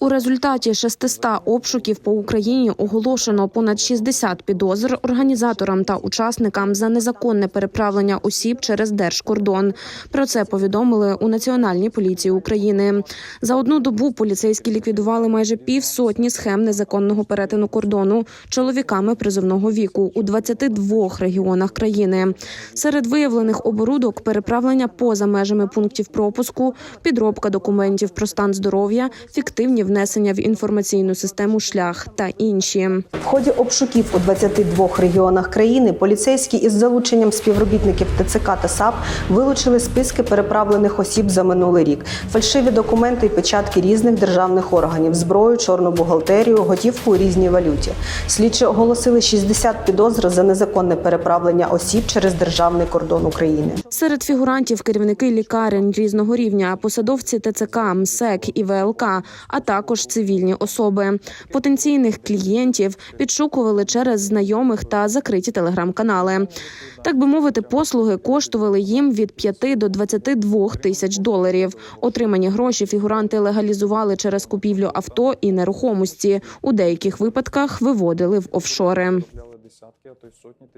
У результаті 600 обшуків по Україні оголошено понад 60 підозр організаторам та учасникам за незаконне переправлення осіб через держкордон. Про це повідомили у Національній поліції України. За одну добу поліцейські ліквідували майже півсотні схем незаконного перетину кордону чоловіками призовного віку у 22 регіонах країни. Серед виявлених оборудок переправлення поза межами пунктів пропуску, підробка документів про стан здоров'я, фіктивні внесення в інформаційну систему шлях та інші. В ході обшуків у 22 регіонах країни поліцейські із залученням співробітників ТЦК та САП вилучили списки переправлених осіб за минулий рік, фальшиві документи і печатки різних державних органів, зброю, чорну бухгалтерію, готівку у різній валюті. Слідчі оголосили 60 підозр за незаконне переправлення осіб через державний кордон України. Серед фігурантів керівники лікарень різного рівня, посадовці ТЦК, МСЕК і ВЛК, а також цивільні особи. Потенційних клієнтів підшукували через знайомих та закриті телеграм-канали. Так би мовити, послуги коштували їм від 5 до 22 тисяч доларів. Отримані гроші фігуранти легалізували через купівлю авто і нерухомості. У деяких випадках виводили в офшори.